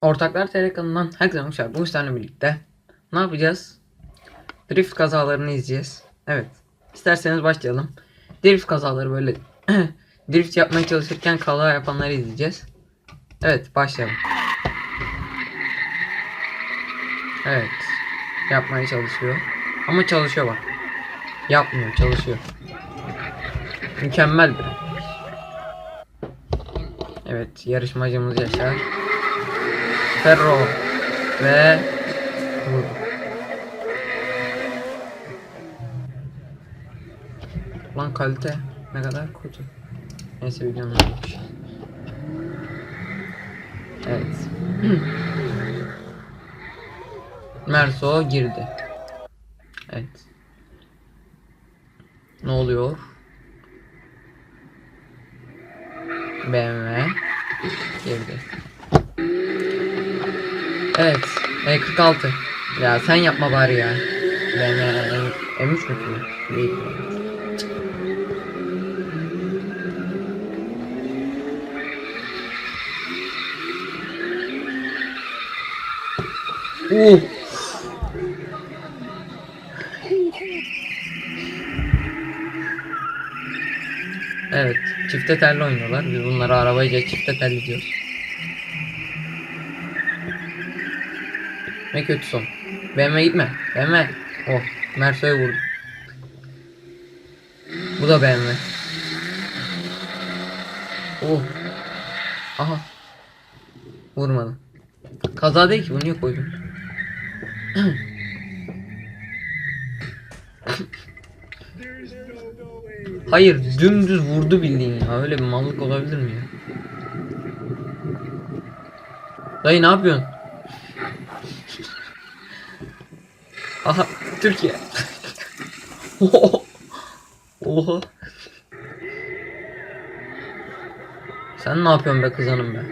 Ortaklar TR kanalından herkese hoşçakalın. Bu sizlerle birlikte ne yapacağız? Drift kazalarını izleyeceğiz. Evet. İsterseniz başlayalım. Drift kazaları böyle drift yapmaya çalışırken kaza yapanları izleyeceğiz. Evet başlayalım. Evet. Yapmaya çalışıyor. Ama çalışıyor bak. Yapmıyor çalışıyor. Mükemmel bir. Evet yarışmacımız Yaşar. Ferro ve. Lan kalite ne kadar kötü. Neyse videonun olmuş. Evet. Merso girdi. Evet. Ne oluyor? BMW girdi. Evet. E46. Ya sen yapma bari ya. Ben M, M3 mü ki? Değil. Uh. Evet, çifte telli oynuyorlar. Biz bunları arabayla çifte telli diyoruz. Ne kötü son. BMW gitme. BMW. Oh. Merso'ya vurdu. Bu da BMW. Oh. Aha. Vurmadı. Kaza değil ki bunu niye koydun? Hayır dümdüz vurdu bildiğin ya. Öyle bir mallık olabilir mi ya? Dayı ne yapıyorsun? Aha Türkiye. Oha. Oha. Sen ne yapıyorsun be kız hanım be?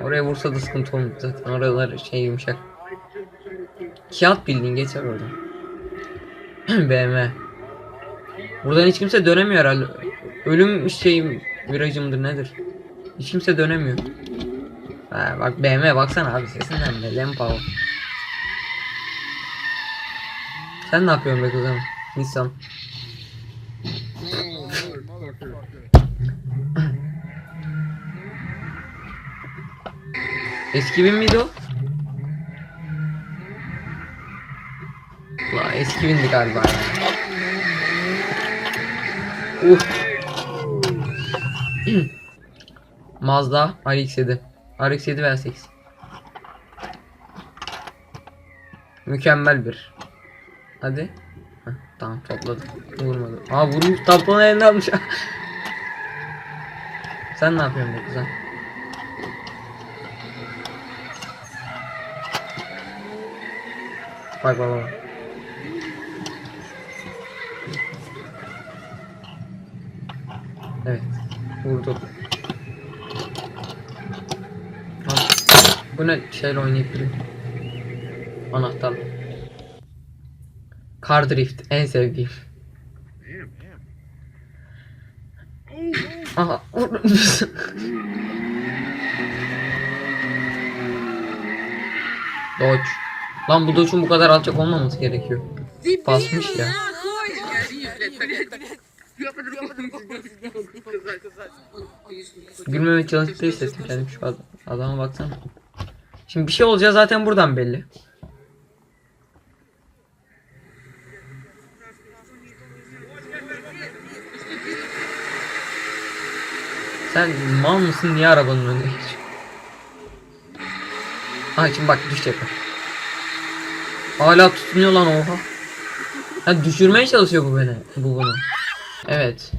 Oraya vursa da sıkıntı olmuyor zaten. Oralar şey yumuşak. Kağıt bildiğin geçer oradan. BMW. Buradan hiç kimse dönemiyor herhalde. Ölüm şeyim virajı nedir? Hiç kimse dönemiyor. Ha, bak BMW baksana abi sesinden de Lempa o. Sen ne yapıyorsun be kızım? Nissan. Eski bin miydi o? La eski bindi galiba. Uh. Mazda RX-7. RX-7 veya 8. Mükemmel bir. Hadi. Heh, tamam topladım. Vurmadı. Aa vurmuş tamponu eline almış. Sen ne yapıyorsun be kızım? Bak bak bak. Evet. Vurdu. Al. Bu ne şeyle oynayabilirim. Anahtar. Car Drift en sevdiğim. Aha. Dodge. Lan bu Dodge'un bu kadar alçak olmaması gerekiyor. Basmış ya. Gülmeme çalıştığı hissettim kendim şu ad- adama baksana. Şimdi bir şey olacağı zaten buradan belli. Sen mal mısın niye arabanın önüne geçiyorsun? Ha şimdi bak düşecek. Hala tutunuyor lan oha. Ha düşürmeye çalışıyor bu beni. Bu bunu. Evet.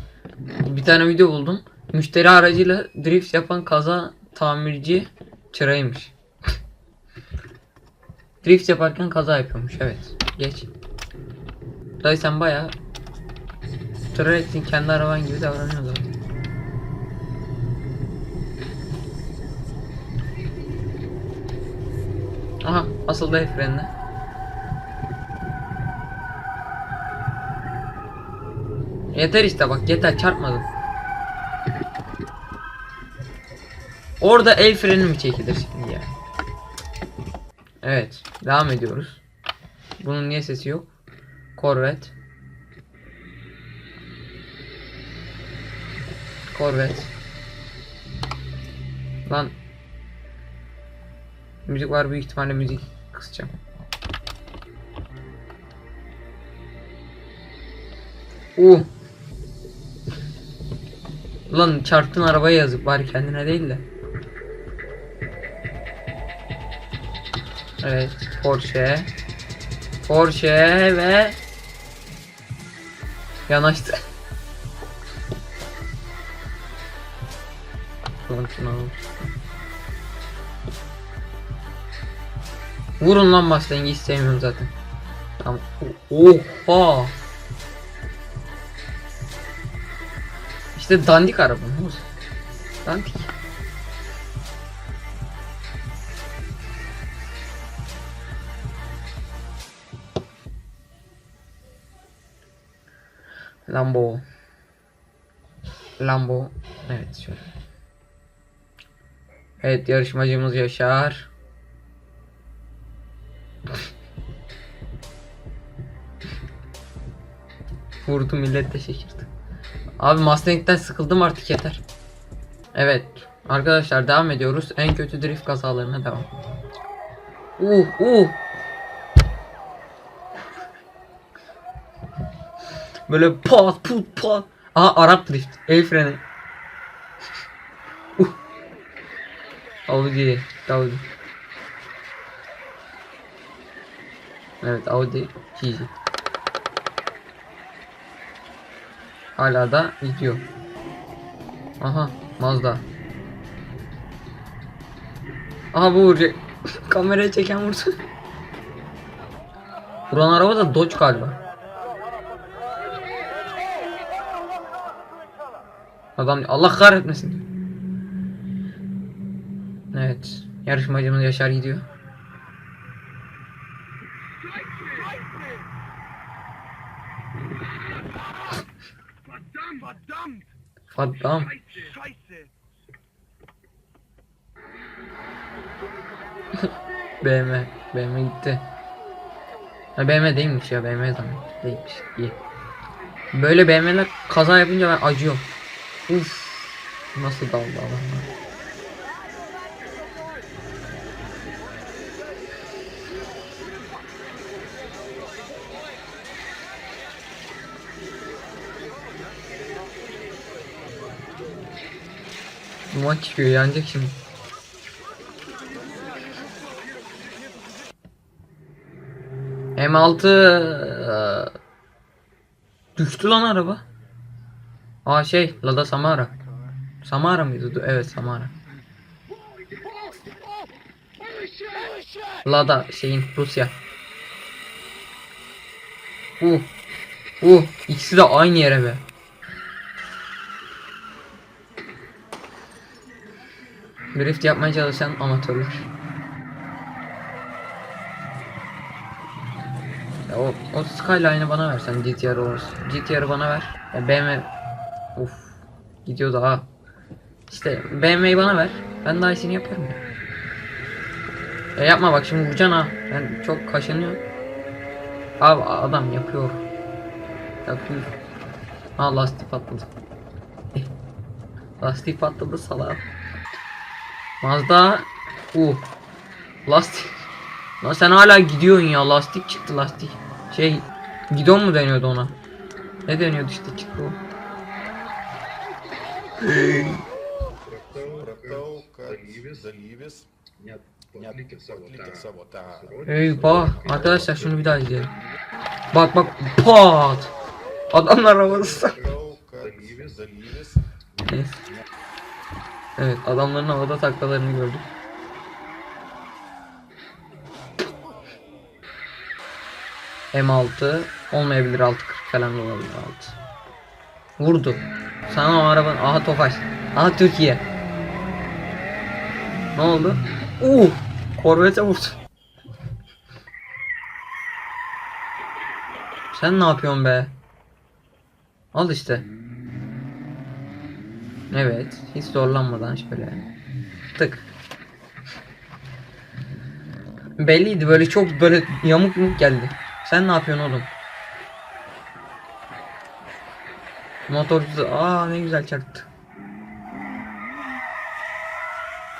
Bir tane video buldum. Müşteri aracıyla drift yapan kaza tamirci çıraymış. Drift yaparken kaza yapıyormuş. Evet. Geç. Dayı sen baya ettin kendi araban gibi davranıyorsun. Aha asıl el frenle. Yeter işte bak yeter çarpmadım. Orada el freni mi çekilir şimdi yani? Evet devam ediyoruz. Bunun niye sesi yok? Corvette. Corvette. Lan. Müzik var büyük ihtimalle müzik kısacağım. Uh. Lan çarptın arabaya yazık bari kendine değil de. Evet Porsche. Porsche ve yanaştı. Vurun lan Mustang'i hiç sevmiyorum zaten. Tamam. Oha. İşte dandik araba. Dandik. Lambo. Lambo. Evet şöyle. Evet yarışmacımız Yaşar. Vurdu millet de şaşırdı. Abi Mustang'den sıkıldım artık yeter. Evet arkadaşlar devam ediyoruz. En kötü drift kazalarına devam. Uh uh. Böyle pat put pat. Aha Arap drift. El freni. Uh. Audi. Audi. Evet Audi GG. Hala da gidiyor. Aha Mazda. Aha bu vuracak. Kameraya çeken vurdu. Vuran araba da Dodge galiba. Adam Allah kahretmesin. Evet. Yarışmacımız Yaşar gidiyor. Scheiße! BMW. BMW gitti. Ha BMW değilmiş ya BMW zaman. Değilmiş. İyi. Böyle BMW'ler kaza yapınca ben acıyorum. Uf. Nasıl daldı adamlar. Duman çıkıyor yanacak şimdi. M6 eee, düştü lan araba. Aa şey Lada Samara. Samara mıydı? Evet Samara. Lada şeyin Rusya. Uh. Uh. ikisi de aynı yere be. Drift yapmaya çalışan amatörler. O, o Skyline'ı bana ver sen GTR olursun. GTR'ı bana ver. Ya BMW Uf gidiyor daha. İşte BMW'yi bana ver. Ben daha iyisini yaparım ya. Ya yapma bak şimdi vuracaksın ha. Ben çok kaşınıyor. Abi adam yapıyor. Yapıyor. Ha lastik patladı. lastik patladı salak. Mazda uh lastik Lan sen hala gidiyorsun ya lastik çıktı lastik şey gidon mu deniyordu ona ne deniyordu işte çıktı o Supratau, supratau, kad. Eyvah arkadaşlar şunu bir daha izleyelim. Bak bak pat. Adamlar havada. Evet adamların havada taklalarını gördük. M6 olmayabilir 6.40 falan olabilir 6. Vurdu. Sana o arabanın aha Tofaş. Aha Türkiye. Ne oldu? Uh! Korvete vurdu. Sen ne yapıyorsun be? Al işte. Evet. Hiç zorlanmadan şöyle. Tık. Belliydi böyle çok böyle yamuk yumuk geldi. Sen ne yapıyorsun oğlum? Motorcu aa ne güzel çaktı.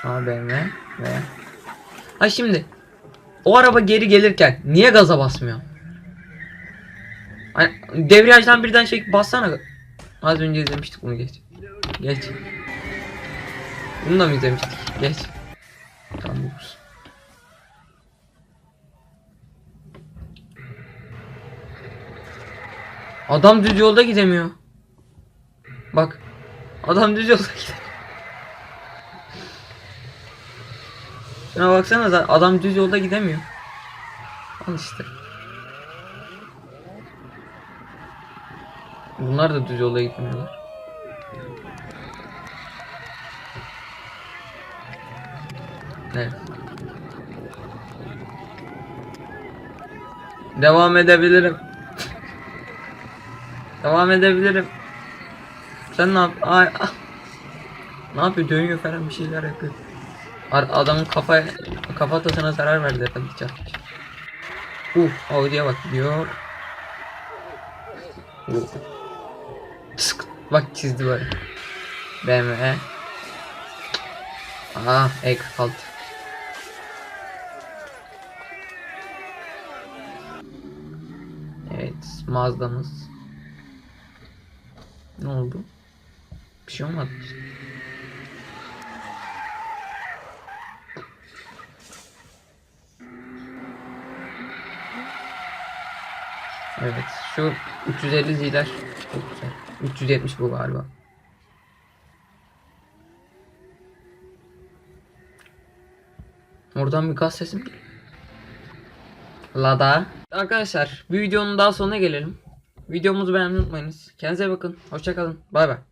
Aa BMW ve Ha şimdi o araba geri gelirken niye gaza basmıyor? Hani debriyajdan birden çekip bassana. Az önce izlemiştik bunu geç. Geç. Bunu da mı izlemiştik? Geç. Tamam buluruz. Adam düz yolda gidemiyor. Bak. Adam düz yolda gidemiyor. Şuna baksana da adam düz yolda gidemiyor. Al işte. Bunlar da düz yolda gitmiyorlar. Evet. Devam edebilirim. Devam edebilirim. Sen ne yap? Ay, ah. Ne yapıyor? Dönüyor falan bir şeyler yapıyor. Adamın kafa kafatasına zarar verdi herhalde çarpmış. Uh, Audi'ye bak diyor. Sık. Bak çizdi böyle. BMW. Aa, ek kaldı. Evet, Mazda'mız. Ne oldu? Bir şey olmadı. Evet, şu 350 ziler çok güzel. 370 bu galiba. Oradan bir gaz sesi mi? Lada. Arkadaşlar bir videonun daha sonuna gelelim. Videomuzu beğenmeyi unutmayınız. Kendinize bakın. Hoşçakalın. Bay bay.